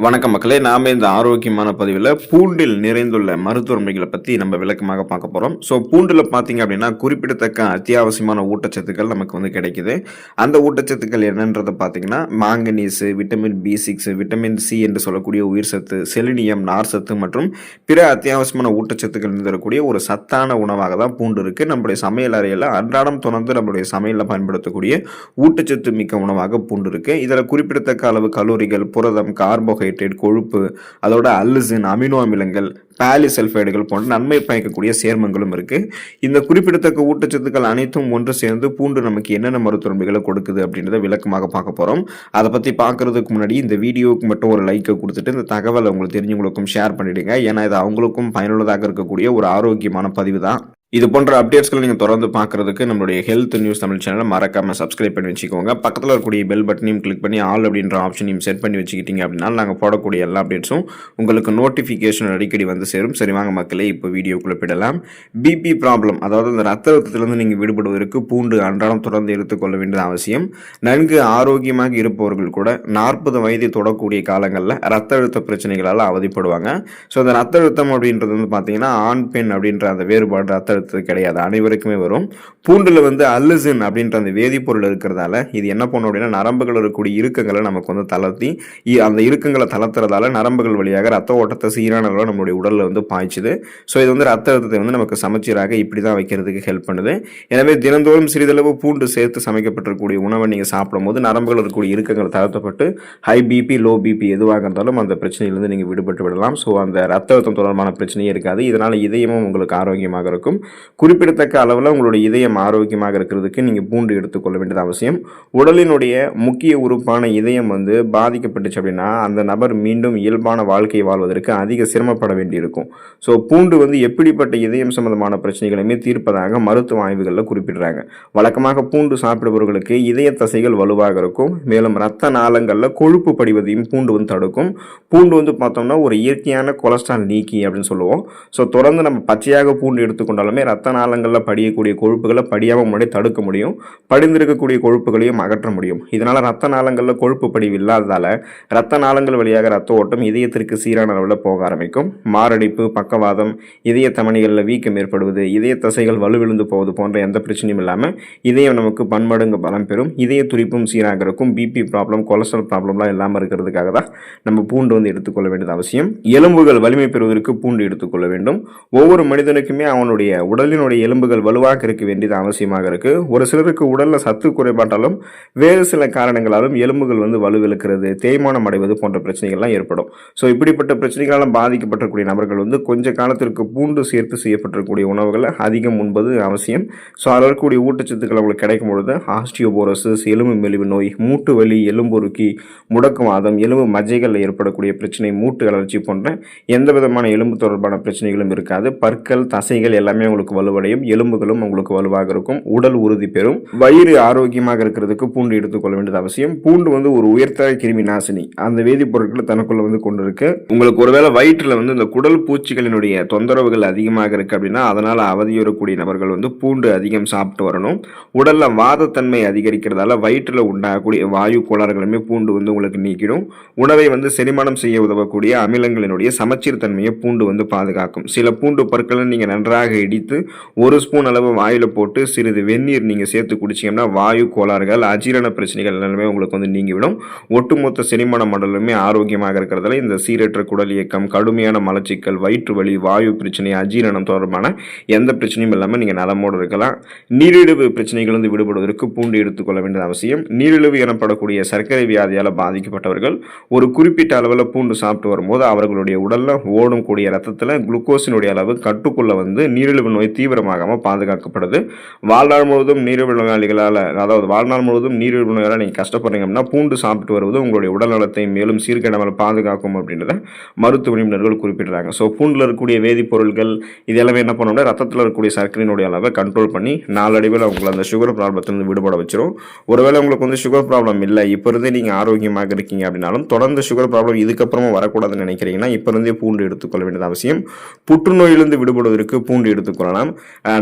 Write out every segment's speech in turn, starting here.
வணக்கம் மக்களே நாம இந்த ஆரோக்கியமான பதிவில் பூண்டில் நிறைந்துள்ள மருத்துவமைகளை பற்றி நம்ம விளக்கமாக பார்க்க போகிறோம் ஸோ பூண்டில் பார்த்தீங்க அப்படின்னா குறிப்பிடத்தக்க அத்தியாவசியமான ஊட்டச்சத்துக்கள் நமக்கு வந்து கிடைக்குது. அந்த ஊட்டச்சத்துக்கள் என்னன்றதை பார்த்தீங்கன்னா manganese vitamin B six vitamin C என்று சொல்லக்கூடிய உயிர் சத்து செலினியம் நார் சத்து மற்றும் பிற அத்தியாவசியமான ஊட்டச்சத்துக்கள் தரக்கூடிய ஒரு சத்தான உணவாக தான் பூண்டு இருக்குது நம்மளுடைய சமையல் அறையில் அன்றாடம் தொடர்ந்து நம்மளுடைய சமையலில் பயன்படுத்தக்கூடிய ஊட்டச்சத்து மிக்க உணவாக பூண்டு இருக்குது இதில் குறிப்பிடத்தக்க அளவு கலோரிகள் புரதம் கார்போஹைட்ரேட் கொழுப்பு அதோட அல்லுசின் அமினோ அமிலங்கள் பாலிசல்ஃபைடுகள் போன்ற நன்மை பயக்கக்கூடிய சேர்மங்களும் இருக்குது இந்த குறிப்பிடத்தக்க ஊட்டச்சத்துக்கள் அனைத்தும் ஒன்று சேர்ந்து பூண்டு நமக்கு என்னென்ன மருத்துவமைகளை கொடுக்குது அப்படின்றத விளக்கமாக பார்க்க போகிறோம் அதை பற்றி பார்க்கறதுக்கு முன்னாடி இந்த வீடியோவுக்கு மட்டும் ஒரு லைக்கை கொடுத்துட்டு இந்த தகவலை உங்களுக்கு தெரிஞ்சவங்களுக்கும் ஷேர் பண்ணிவிடுங்க ஏன்னா இது அவங்களுக்கும் பயனுள்ளதாக இருக்கக்கூடிய ஒரு ஆரோக்கியமான பதிவு தான். இது போன்ற அப்டேட்ஸ்களை நீங்கள் தொடர்ந்து பார்க்குறதுக்கு நம்மளுடைய ஹெல்த் நியூஸ் தமிழ் சேனலை மறக்காம சப்ஸ்கிரைப் பண்ணி வச்சுக்கோங்க. பக்கத்தில் இருக்கக்கூடிய பெல் பட்டனையும் கிளிக் பண்ணி ஆல் அப்படின்ற ஆப்ஷனையும் செட் பண்ணி வச்சுக்கிட்டீங்க அப்படின்னா நாங்கள் போடக்கூடிய எல்லா அப்டேட்ஸும் உங்களுக்கு நோட்டிஃபிகேஷன் அடிக்கடி வந்து சேரும். சரி வாங்க மக்களே இப்போ வீடியோக்குள்ளே போயிடலாம். பிபி ப்ராப்ளம் அதாவது அந்த ரத்த அழுத்தத்திலிருந்து நீங்கள் விடுபடுவதற்கு பூண்டு அன்றாடம் தொடர்ந்து எடுத்துக்கொள்ள வேண்டியது அவசியம். நன்கு ஆரோக்கியமாக இருப்பவர்கள் கூட நாற்பது வயதை தொடக்கூடிய காலங்களில் ரத்த அழுத்த பிரச்சனைகளால் அவதிப்படுவாங்க. ஸோ அந்த ரத்த அழுத்தம் அப்படின்றது வந்து பார்த்தீங்கன்னா ஆண் பெண் அப்படின்ற அந்த வேறுபாடு ரத்த அழுத்தம் கிடையாது. அனைவருக்குமே வரும். பூண்டில் வந்து அல்லசின் அப்படின்ற அந்த வேதிப்பொருள் இருக்கிறதால இது என்ன பண்ணும் அப்படின்னா நரம்புகள் இருக்கக்கூடிய இறுக்கங்களை நமக்கு வந்து தளர்த்தி இ- அந்த இறுக்கங்களை தளர்த்துறதால நரம்புகள் வழியாக ரத்த ஓட்டத்தை சீரான அளவில் நம்மளுடைய உடலில் வந்து பாய்ச்சுது. ஸோ இது வந்து ரத்த அழுத்தத்தை வந்து நமக்கு சமச்சீராக இப்படி தான் வைக்கிறதுக்கு ஹெல்ப் பண்ணுது. எனவே தினந்தோறும் சிறிதளவு பூண்டு சேர்த்து சமைக்கப்பட்டிருக்கக்கூடிய உணவை நீங்கள் சாப்பிடும்போது நரம்புகள் இருக்கக்கூடிய இறுக்கங்களை தளர்த்தப்பட்டு ஹை பிபி லோ பிபி எதுவாக இருந்தாலும் அந்த பிரச்சனையிலிருந்து நீங்கள் விடுபட்டு விடலாம். ஸோ அந்த ரத்த அழுத்தம் தொடர்பான பிரச்சனையே இருக்காது. இதனால் இதயமும் உங்களுக்கு ஆரோக்கியமாக இருக்கும். குறிப்பிடத்தக்க அளவில் உங்களுடைய இதயம் ஆரோக்கியமாக இருக்கிறதுக்கு நீங்கள் பூண்டு எடுத்துக்கொள்ள வேண்டியது அவசியம். உடலினுடைய முக்கிய உறுப்பான இதயம் வந்து பாதிக்கப்பட்டுச்சு அப்படின்னா அந்த நபர் மீண்டும் இயல்பான வாழ்க்கை வாழ்வதற்கு அதிக சிரமப்பட வேண்டியிருக்கும். ஸோ பூண்டு வந்து எப்படிப்பட்ட இதயம் சம்பந்தமான பிரச்சனைகளையுமே தீர்ப்பதாக மருத்துவ ஆய்வுகளில் குறிப்பிடுறாங்க. வழக்கமாக பூண்டு சாப்பிடுபவர்களுக்கு இதய தசைகள் வலுவாக இருக்கும். மேலும் ரத்த நாளங்களில் கொழுப்பு படிவதையும் பூண்டு வந்து தடுக்கும். பூண்டு வந்து பார்த்தோம்னா ஒரு இயற்கையான கொலஸ்ட்ரால் நீக்கி அப்படின்னு சொல்லுவோம். ஸோ தொடர்ந்து நம்ம பச்சையாக பூண்டு எடுத்துக்கொண்டாலுமே ரத்த நாளங்களில் படியக்கூடிய கொழுப்புகளை படியாமல் முன்னாடி தடுக்க முடியும். படிந்திருக்கக்கூடிய கொழுப்புகளையும் அகற்ற முடியும். இதனால் ரத்த நாளங்களில் கொழுப்பு படிவு இல்லாததால் ரத்த நாளங்கள் வழியாக ரத்த ஓட்டம் இதயத்திற்கு சீரான அளவில் போக ஆரம்பிக்கும். மாரடைப்பு பக்கவாதம் இதய தமணிகளில் வீக்கம் ஏற்படுவது இதய தசைகள் வலுவிழுந்து போவது போன்ற எந்த பிரச்சனையும் இல்லாமல் இதயம் நமக்கு பன்மடங்கு பலம் பெறும். இதய துடிப்பும் சீராக இருக்கும். பிபி ப்ராப்ளம் கொலஸ்ட்ரால் ப்ராப்ளம்லாம் இல்லாமல் இருக்கிறதுக்காக தான் நம்ம பூண்டு வந்து எடுத்துக்கொள்ள வேண்டியது அவசியம். எலும்புகள் வலிமை பெறுவதற்கு பூண்டு எடுத்துக்கொள்ள வேண்டும். ஒவ்வொரு மனிதனுக்குமே அவனுடைய உடலினுடைய எலும்புகள் வலுவாக இருக்க வேண்டியது அவசியமாக இருக்குது ஒரு சிலருக்கு உடலில் சத்து குறைபாட்டாலும் வேறு சில காரணங்களாலும் எலும்புகள் வந்து வலுவிழுக்கிறது தேய்மானம் அடைவது போன்ற பிரச்சனைகள்லாம் ஏற்படும். ஸோ இப்படிப்பட்ட பிரச்சனைகளால் பாதிக்கப்பட்டக்கூடிய நபர்கள் வந்து கொஞ்ச காலத்திற்கு பூண்டு சேர்த்து செய்யப்பட்டிருக்கக்கூடிய உணவுகளை அதிகம் உண்பது அவசியம். ஸோ அதில் இருக்கக்கூடிய ஊட்டச்சத்துக்கள் அவங்களுக்கு கிடைக்கும் பொழுது ஆஸ்டியோபோரோசிஸ் எலும்பு மெலிவு நோய் மூட்டு வலி எலும்புருக்கி முடக்குவாதம் எலும்பு மஜைகளில் ஏற்படக்கூடிய பிரச்சனை மூட்டு அலர்ச்சி போன்ற எந்த விதமான எலும்பு தொடர்பான பிரச்சனைகளும் இருக்காது. பற்கள் தசைகள் எல்லாமே உங்களுக்கு வலுவடையும் எலும்புகளும் உங்களுக்கு வலுவாக இருக்கும் உடல் உறுதி பெறும். வயிறு ஆரோக்கியமாக இருக்கிறதுக்கு பூண்டு எடுத்துக்கொள்ள வேண்டியது அவசியம். பூண்டு வந்து ஒரு உயர்த்த கிருமி நாசினி. அந்த வேதிப்பொருட்களை தனக்குள்ள வந்து கொண்டு இருக்கு. உங்களுக்கு ஒருவேளை வயிற்றில் வந்து இந்த குடல் பூச்சிகளினுடைய தொந்தரவுகள் அதிகமாக இருக்கு அப்படின்னா அதனால அவதியுறக்கூடிய நபர்கள் வந்து பூண்டு அதிகம் சாப்பிட்டு வரணும். உடல்ல வாதத்தன்மை அதிகரிக்கிறதால வயிற்றில் உண்டாகக்கூடிய வாயு கோளாறுகளுமே பூண்டு வந்து உங்களுக்கு நீக்கிடும். உணவை வந்து செரிமானம் செய்ய உதவக்கூடிய அமிலங்களினுடைய சமச்சீர் தன்மையை பூண்டு வந்து பாதுகாக்கும். சில பூண்டு பற்களை நீங்க நன்றாக இடி இடித்து ஒரு ஸ்பூன் அளவு வாயில் போட்டு சிறிது வெந்நீர் நீங்கள் சேர்த்து குடிச்சீங்கன்னா வாயு கோளாறுகள் அஜீரண பிரச்சனைகள் எல்லாமே உங்களுக்கு வந்து நீங்கிவிடும். ஒட்டுமொத்த செரிமான மண்டலமே ஆரோக்கியமாக இருக்கிறதால இந்த சீரற்ற குடல் இயக்கம் கடுமையான மலச்சிக்கல் வயிற்று வலி வாயு பிரச்சனை அஜீரணம் தொடர்பான எந்த பிரச்சனையும் இல்லாமல் நீங்கள் நலமோடு இருக்கலாம். நீரிழிவு பிரச்சனைகளிலிருந்து வந்து விடுபடுவதற்கு பூண்டு எடுத்துக்கொள்ள வேண்டியது அவசியம். நீரிழிவு எனப்படக்கூடிய சர்க்கரை வியாதியால் பாதிக்கப்பட்டவர்கள் ஒரு குறிப்பிட்ட அளவில் பூண்டு சாப்பிட்டு வரும்போது அவர்களுடைய உடலில் ஓடும் கூடிய ரத்தத்தில் குளுக்கோஸினுடைய அளவு கட்டுக்குள்ள வந்து நீரிழிவு நோய் தீவிரமாகாமல் பாதுகாக்கப்படுது. வாழ்நாள் முழுவதும் நீரிழிவு நோயாளிகளால் அதாவது வாழ்நாள் முழுவதும் நீரிழிவு நோயால் நீங்கள் கஷ்டப்படுறீங்க அப்படின்னா பூண்டு சாப்பிட்டு வருவது உங்களுடைய உடல் நலத்தை மேலும் சீர்கேடாமல் பாதுகாக்கும் அப்படின்றத மருத்துவ நிபுணர்கள் குறிப்பிடுறாங்க. ஸோ பூண்டில் இருக்கக்கூடிய வேதிப்பொருட்கள் இது எல்லாமே என்ன பண்ணோம்னா ரத்தத்தில் இருக்கக்கூடிய சர்க்கரையினுடைய அளவை கண்ட்ரோல் பண்ணி நாளடைவில் உங்களை அந்த சுகர் ப்ராப்ளத்திலிருந்து விடுபட வச்சிரும். ஒருவேளை உங்களுக்கு வந்து சுகர் ப்ராப்ளம் இல்லை இப்போ இருந்தே நீங்கள் ஆரோக்கியமாக இருக்கீங்க அப்படின்னாலும் தொடர்ந்து சுகர் ப்ராப்ளம் இதுக்கப்புறமும் வரக்கூடாதுன்னு நினைக்கிறீங்கன்னா இப்போ இருந்தே பூண்டு எடுத்துக்கொள்ள வேண்டியது அவசியம். புற்றுநோயிலிருந்து விடுபடுவதற்கு பூண்டு எடுத்துக்கொள்ள கொள்ளலாம்.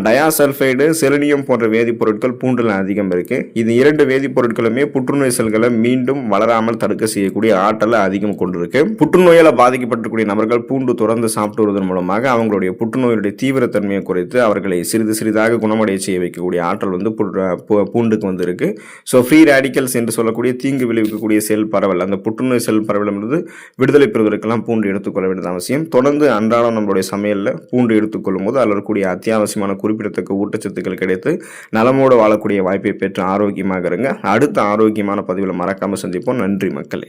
டயாசல்ஃபைடு செலினியம் போன்ற வேதிப்பொருட்கள் பூண்டில் அதிகம் இருக்குது இது இரண்டு வேதிப்பொருட்களுமே புற்றுநோய் செல்களை மீண்டும் வளராமல் தடுக்க செய்யக்கூடிய ஆற்றலை அதிகம் கொண்டிருக்கு. புற்றுநோயால் பாதிக்கப்பட்டக்கூடிய நபர்கள் பூண்டு தொடர்ந்து சாப்பிட்டு வருவதன் மூலமாக அவங்களுடைய புற்றுநோயுடைய தீவிரத்தன்மையை குறைத்து அவர்களை சிறிது சிறிதாக குணமடைய செய்ய வைக்கக்கூடிய ஆற்றல் வந்து புற்று- பூண்டுக்கு வந்து இருக்கு ஸோ ஃப்ரீ ரேடிக்கல்ஸ் என்று சொல்லக்கூடிய தீங்கு விளைவிக்கக்கூடிய செல் பரவல் அந்த புற்றுநோய் செல் பரவலிருந்து விடுதலை பெறுவதற்கெல்லாம் பூண்டு எடுத்துக்கொள்ள வேண்டியது அவசியம். தொடர்ந்து அன்றாடம் நம்மளுடைய சமையலில் பூண்டு எடுத்துக்கொள்ளும் போது அதில் இருக்கக்கூடிய அத்தியாவசியமான குறிப்பிடத்தக்க ஊட்டச்சத்துக்கள் கிடைத்து நலமோடு வாழக்கூடிய வாய்ப்பை பெற்று ஆரோக்கியமாக இருங்க. அடுத்த ஆரோக்கியமான பதிவில் மறக்காமல் சந்திப்போம். நன்றி மக்களே.